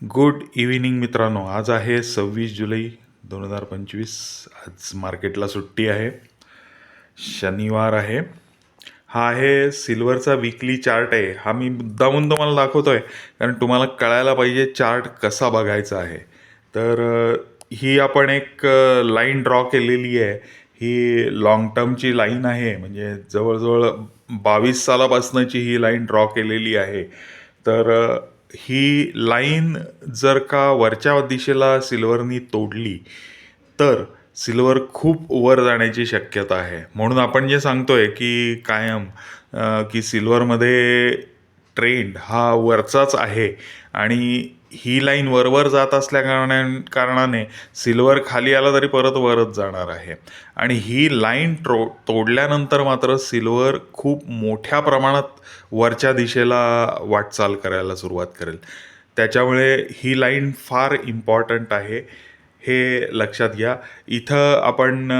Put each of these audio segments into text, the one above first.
Good evening मित्रांनो. आज आहे सव्वीस जुलै दोन हजार पंचवीस. आज मार्केटला सुट्टी आहे. शनिवार आहे. हा आहे सिल्वरचा विकली चार्ट आहे. हा मी मुद्दामून तुम्हाला दाखवतो आहे कारण तुम्हाला कळायला पाहिजे चार्ट कसा बघायचा आहे. तर ही आपण एक लाईन ड्रॉ केलेली आहे. ही लॉंग टर्मची लाईन आहे. म्हणजे जवळजवळ बावीस सालापासनंची ही लाईन ड्रॉ केलेली आहे. तर ही लाईन जर का वरच्या दिशेला सिल्वरनी तोडली तर सिल्वर खूप वर जाण्याची शक्यता आहे. म्हणून आपण जे सांगतोय की कायम की सिल्वरमध्ये ट्रेंड हा वरचाच आहे आणि ही लाईन वरवर जात असल्या कारणाने कारणाने सिल्वर खाली आला तरी परत वरच जाणार आहे. आणि ही लाईन ट्रो तोडल्यानंतर मात्र सिल्वर खूप मोठ्या प्रमाणात वरच्या दिशेला वाटचाल करायला सुरुवात करेल. त्याच्यामुळे ही लाईन फार इम्पॉर्टंट आहे. हे लक्षात घ्या. इथं आपण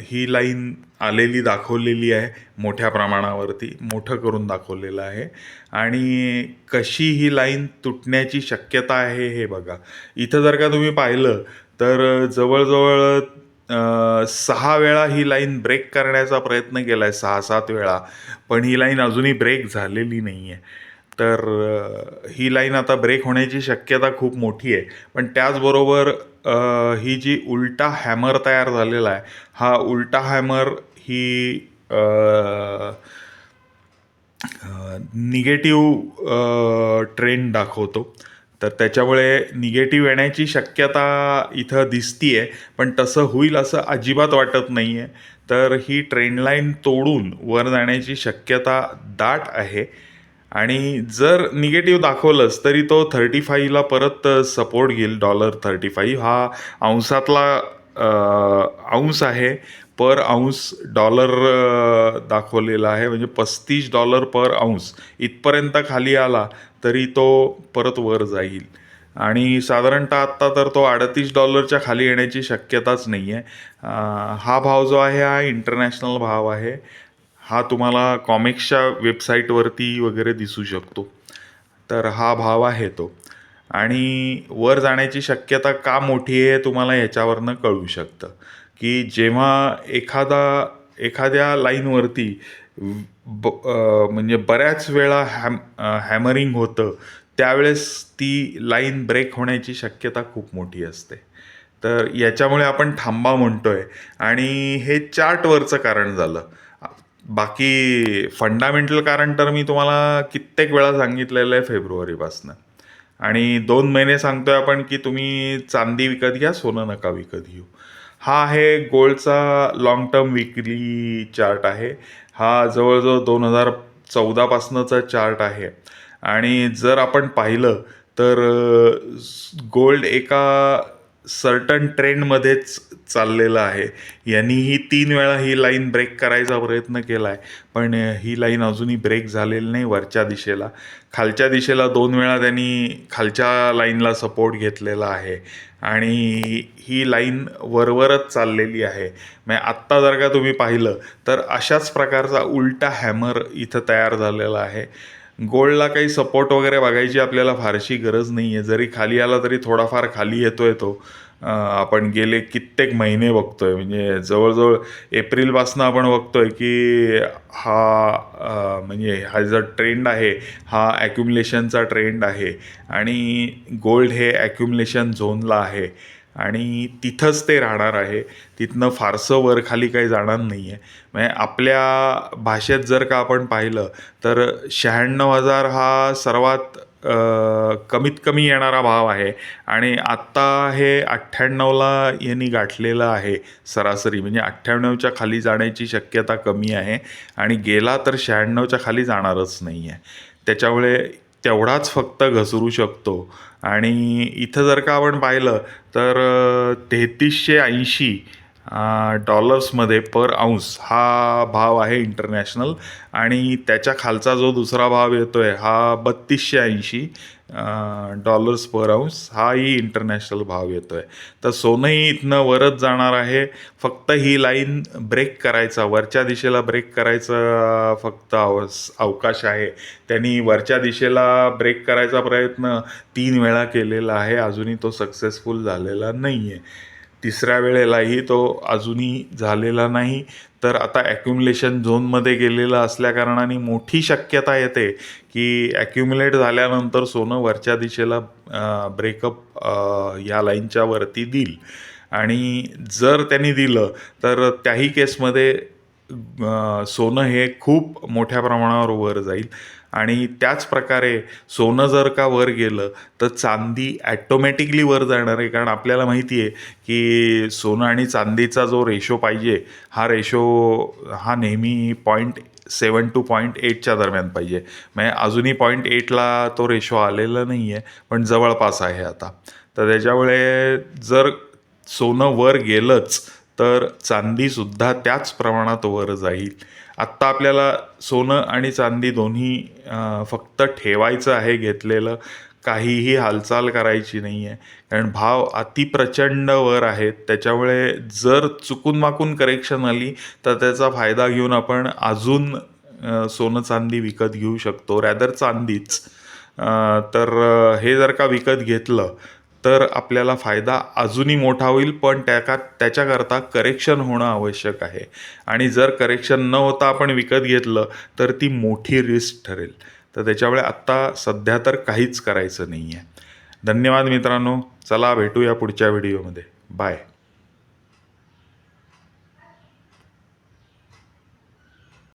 ही लाईन आलेली दाखवलेली आहे मोठ्या प्रमाणावरती मोठं करून दाखवलेलं आहे. आणि कशी ही लाईन तुटण्याची शक्यता आहे हे बघा. इथं जर का तुम्ही पाहिलं तर जवळजवळ सहा वेळा ही लाईन ब्रेक करण्याचा प्रयत्न केला आहे सहा सात वेळा. पण ही लाईन अजूनही ब्रेक झालेली नाही आहे तर ही लाईन आता ब्रेक होण्याची शक्यता खूप मोठी आहे. पण त्याचबरोबर ही जी उलटा हॅमर तयार झालेला आहे हा उलटा हॅमर ही निगेटिव्ह ट्रेंड दाखवतो. तर त्याच्यामुळे निगेटिव्ह येण्याची शक्यता इथं दिसती आहे पण तसं होईल असं अजिबात वाटत नाही आहे तर ही ट्रेंडलाईन तोडून वर जाण्याची शक्यता दाट आहे. आणि जर निगेटिव्ह दाखवलंच तरी तो थर्टी फाईव्हला परत सपोर्ट घेईल डॉलर थर्टी फाईव्ह हा अंशातला अंश आहे पर अंश डॉलर दाखवलेला आहे. म्हणजे पस्तीस डॉलर पर अंश. इथपर्यंत खाली आला तरी तो परत वर जाईल. आणि साधारणतः आत्ता तर तो अडतीस डॉलरच्या खाली येण्याची शक्यताच नाही आहे हा भाव जो आहे हा इंटरनॅशनल भाव आहे. हा तुम्हाला कॉमिक्सच्या वेबसाईटवरती वगैरे दिसू शकतो. तर हा भाव आहे तो. आणि वर जाण्याची शक्यता का मोठी आहे तुम्हाला याच्यावरनं कळू शकतं. की जेव्हा एखादा एखाद्या लाईनवरती ब म्हणजे बऱ्याच वेळा हॅम हॅमरिंग होतं त्यावेळेस ती लाईन ब्रेक होण्याची शक्यता खूप मोठी असते. तर याच्यामुळे आपण थांबा म्हणतो आहे आणि हे चार्टवरचं कारण झालं. बाकी फंडामेंटल कारण तर मी तुम्हाला कित्येक वेळा सांगितलेलं आहे फेब्रुवारीपासनं. आणि दोन महिने सांगतोय आपण की तुम्ही चांदी विकत घ्या सोनं नका विकत घेऊ. हा आहे गोल्डचा लॉंग टर्म विकली चार्ट आहे. हा जवळजवळ दोन हजार चौदापासनंचा चार्ट आहे. आणि जर आपण पाहिलं तर गोल्ड एका सर्टन ट्रेंडमध्येच चाललेलं आहे. यांनीही तीन वेळा ही लाईन ब्रेक करायचा प्रयत्न केला आहे पण ही लाईन अजूनही ब्रेक झालेली नाही वरच्या दिशेला. खालच्या दिशेला दोन वेळा त्यांनी खालच्या लाईनला सपोर्ट घेतलेला आहे. आणि ही लाईन वरवरच चाललेली आहे. म्हणजे आत्ता जर का तुम्ही पाहिलं तर अशाच प्रकारचा उलटा हॅमर इथं तयार झालेला आहे. गोल्डला काही सपोर्ट वगैरे बघायची आपल्याला फारशी गरज नाही आहे जरी खाली आला तरी थोडाफार खाली येतो तो. आपण गेले कित्येक महिने बघतोय. म्हणजे जवळजवळ एप्रिलपासनं आपण बघतोय की हा म्हणजे हा जो ट्रेंड आहे हा ॲक्युम्युलेशनचा ट्रेंड आहे. आणि गोल्ड हे ॲक्युम्युलेशन झोनला आहे. आणि तिथंच ते राहणार आहे. तिथनं फारसं वर खाली काही जाणार नाही आहे म्हणजे आपल्या भाषेत जर का आपण पाहिलं तर शहाण्णव हजार हा सर्वात कमीत कमी येणारा भाव आहे. आणि आत्ता हे अठ्ठ्याण्णवला यांनी गाठलेलं आहे सरासरी. म्हणजे अठ्ठ्याण्णवच्या खाली जाण्याची शक्यता कमी आहे. आणि गेला तर शहाण्णवच्या खाली जाणारच नाही आहे त्याच्यामुळे तेवढाच फक्त घसरू शकतो. आणि इथं जर का आपण पाहिलं तर तेहतीसशे ऐंशी डॉलर्समध्ये पर आऊन्स हा भाव आहे इंटरनॅशनल आणि त्याच्या खालचा जो दुसरा भाव येतो आहे हा बत्तीसशे ऐंशी डॉलर्स पर आऊन्स हाही इंटरनॅशनल भाव येतो आहे तर सोनंही इथनं वरच जाणार आहे. फक्त ही लाईन ब्रेक करायचा वरच्या दिशेला ब्रेक करायचा फक्त अवस अवकाश आहे. त्यांनी वरच्या दिशेला ब्रेक करायचा प्रयत्न तीन वेळा केलेला आहे. अजूनही तो सक्सेसफुल झालेला नाही आहे तिसऱ्या वेळेलाही तो अजूनही झालेला नाही. तर आता ॲक्युम्युलेशन झोनमध्ये गेलेलं असल्याकारणाने मोठी शक्यता येते की ॲक्युम्युलेट झाल्यानंतर सोनं वरच्या दिशेला ब्रेकअप या लाईनच्या वरती देईल. आणि जर त्यांनी दिलं तर त्याही केसमध्ये सोनं हे खूप मोठ्या प्रमाणावर वर जाईल. आणि त्याच प्रकारे सोनं जर का वर गेलं तर चांदी ॲटोमॅटिकली वर जाणार आहे. कारण आपल्याला माहिती आहे की सोनं आणि चांदीचा जो रेशो पाहिजे हा रेशो हा नेहमी पॉईंट सेवन टू पॉईंट एटच्या दरम्यान पाहिजे. म्हणजे अजूनही पॉईंट एटला तो रेशो आलेला नाही आहे पण जवळपास आहे आता. तर त्याच्यामुळे जर सोनं वर गेलंच तर चांदीसुद्धा त्याच प्रमाणात वर जाईल. आत्ता आपल्याला सोनं आणि चांदी दोन्ही फक्त ठेवायचं आहे घेतलेलं. काहीही हालचाल करायची नाही आहे कारण भाव अतिप्रचंड वर आहेत. त्याच्यामुळे जर चुकून माकून करेक्शन आली तर त्याचा फायदा घेऊन आपण अजून सोनं चांदी विकत घेऊ शकतो. रॅदर चांदीच. तर हे जर का विकत घेतलं तर आपल्याला फायदा अजूनही मोठा होईल पण त्या त्याच्याकरता करेक्शन होणं आवश्यक आहे. आणि जर करेक्शन न होता आपण विकत घेतलं तर ती मोठी रिस्क ठरेल. तर त्याच्यामुळे आत्ता सध्या तर काहीच करायचं नाही आहे धन्यवाद मित्रांनो. चला भेटूया पुढच्या व्हिडिओमध्ये बाय